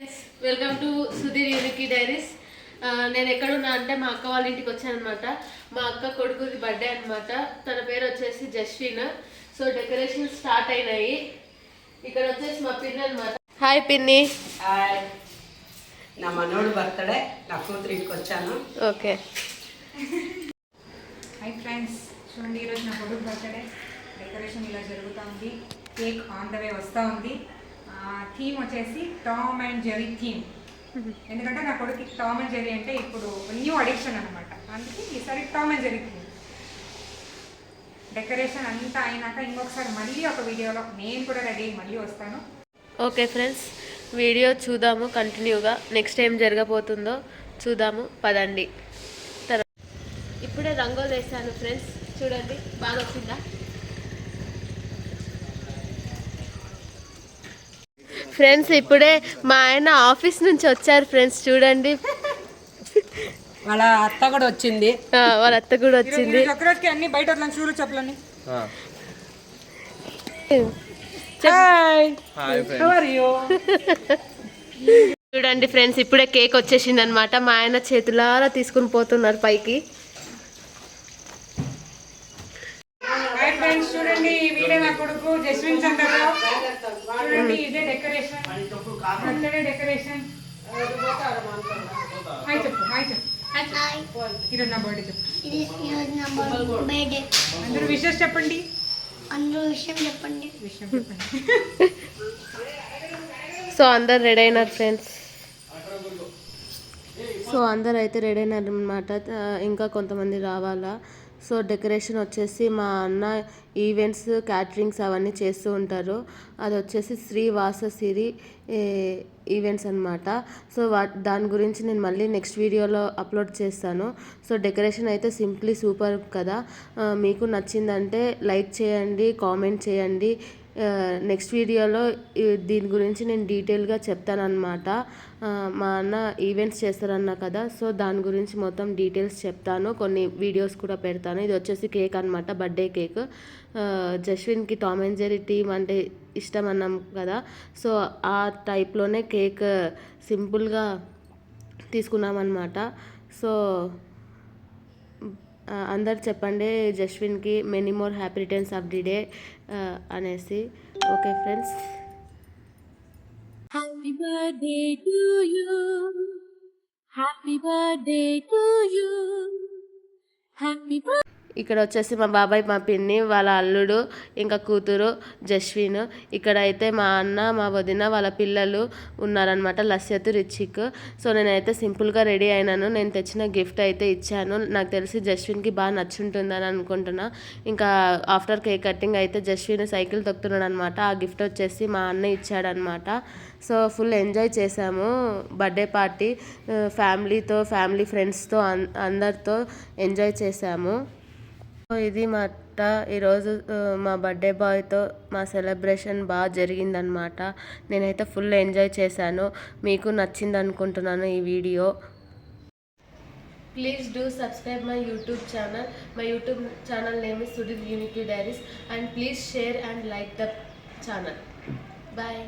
Welcome to Sudheer యూనికీ diaries నేను ఎక్కడున్నా అంటే మా అక్క వాళ్ళ ఇంటికి వచ్చానమాట మా అక్క కొడుకుది బర్త్డే అన్నమాట. తన పేరు వచ్చేసి జస్విన్. సో డెకరేషన్ స్టార్ట్ అయినాయి. ఇక్కడ వచ్చేసి మా పిన్ని అనమాట హాయ్ పిన్ని. హాయ్ నా మనోడు బర్త్డే నా కూతురు ఇంటికి వచ్చాను. ఓకే హాయ్ ఫ్రెండ్స్ చూడండి ఈరోజు నా కొడుకు బర్త్డే డెకరేషన్ ఇలా జరుగుతూ ఉంది. కేక్ ఆన్ ద వే వస్తూ ఉంది. థీమ్ వచ్చేసి టామ్ అండ్ జెరీ థీమ్ ఎందుకంటే నా కొడుకు టామ్ అండ్ జెరీ అంటే ఇప్పుడు న్యూ అడిక్షన్ అనమాట అందుకే ఈసారి Tom and Jerry theme decoration అంతా అయినాక ఇంకొకసారి మళ్ళీ ఒక వీడియోలో నేను కూడా రెడీ మళ్ళీ వస్తాను. ఓకే ఫ్రెండ్స్ వీడియో చూద్దాము కంటిన్యూగా. నెక్స్ట్ ఏం జరగబోతుందో చూద్దాము పదండి. తర్వాత ఇప్పుడే రంగోలు వేసాను ఫ్రెండ్స్ చూడండి బాగా వచ్చిందా? ఫ్రెండ్స్ ఇప్పుడే మా ఆయన ఆఫీస్ నుంచి వచ్చారు ఫ్రెండ్స్ చూడండి. వాళ్ళ అత్త కూడా వచ్చింది. ఆ, వాళ్ళ అత్త కూడా వచ్చింది. అన్ని బయట చెప్పులని. చూడండి ఫ్రెండ్స్ ఇప్పుడే కేక్ వచ్చేసింది అనమాట మా ఆయన చేతులారా తీసుకుని పోతున్నారు పైకి. హాయ్ ఫ్రెండ్స్ చూడండి వీడే నా కొడుకు జస్విన్ చంద్ర చూడండి ఇదే డెకరేషన్. డెకరేషన్. హాయ్ చెప్పు హాయ్ చెప్పు. ఈరోజు నా బర్త్డే చెప్పు. ఇది ఈరోజు నా బర్త్డే. అందరూ విషెస్ చెప్పండి. అందరూ విషయం చెప్పండి. విషయం చెప్పండి. సో అందరు రెడీ అయినారు ఫ్రెండ్స్. సో అందరు అయితే రెడీ అయినారు అనమాట ఇంకా కొంతమంది రావాలా? సో డెకరేషన్ వచ్చేసి మా అన్న ఈవెంట్స్ క్యాటరింగ్స్ అవన్నీ చేస్తూ ఉంటారు. అది వచ్చేసి శ్రీ వాససిరి ఈవెంట్స్ అనమాట సో వా దాని గురించి నేను మళ్ళీ నెక్స్ట్ వీడియోలో అప్లోడ్ చేస్తాను. సో డెకరేషన్ అయితే సింప్లీ సూపర్ కదా. మీకు నచ్చిందంటే లైక్ చేయండి కామెంట్ చేయండి. నెక్స్ట్ వీడియోలో దీని గురించి నేను డీటెయిల్గా చెప్తానమాట మా అన్న ఈవెంట్స్ చేస్తారన్నా కదా సో దాని గురించి మొత్తం డీటెయిల్స్ చెప్తాను. కొన్ని వీడియోస్ కూడా పెడతాను. ఇది వచ్చేసి కేక్ అనమాట బర్త్డే కేక్ జస్విన్కి టామ్ అండ్ జెరీ టీమ్ అంటే ఇష్టం అన్నాం కదా సో ఆ టైప్లోనే కేక్ సింపుల్గా తీసుకున్నామన్నమాట. సో అందరు చెప్పండి జస్విన్కి many more happy returns of the day అనేసి. Okay friends happy birthday to you happy birthday to you happy ఇక్కడ వచ్చేసి మా బాబాయ్ మా పిన్ని వాళ్ళ అల్లుడు ఇంకా కూతురు జస్విన్. ఇక్కడ అయితే మా అన్న మా వదిన వాళ్ళ పిల్లలు ఉన్నారనమాట లస్యత్ రిచిక్ సో నేనైతే సింపుల్గా రెడీ అయినాను. నేను తెచ్చిన గిఫ్ట్ అయితే ఇచ్చాను. నాకు తెలిసి జస్విన్కి బాగా నచ్చుంటుందని అనుకుంటున్నా. ఇంకా ఆఫ్టర్ కేక్ కటింగ్ అయితే జస్విన్ సైకిల్ తొక్కుతున్నాడు అనమాట ఆ గిఫ్ట్ వచ్చేసి మా అన్న ఇచ్చాడనమాట సో ఫుల్ ఎంజాయ్ చేసాము బర్త్డే పార్టీ ఫ్యామిలీతో ఫ్యామిలీ ఫ్రెండ్స్తో అందరితో ఎంజాయ్ చేశాము. ఇది మా ఈరోజు మా బర్త్డే బాయ్తో మా సెలబ్రేషన్ బాగా జరిగిందనమాట నేనైతే ఫుల్ ఎంజాయ్ చేశాను. మీకు నచ్చింది అనుకుంటున్నాను ఈ video. Please do subscribe my YouTube channel. My YouTube channel name is సుడివ్ unity diaries. And please share and like the channel. Bye.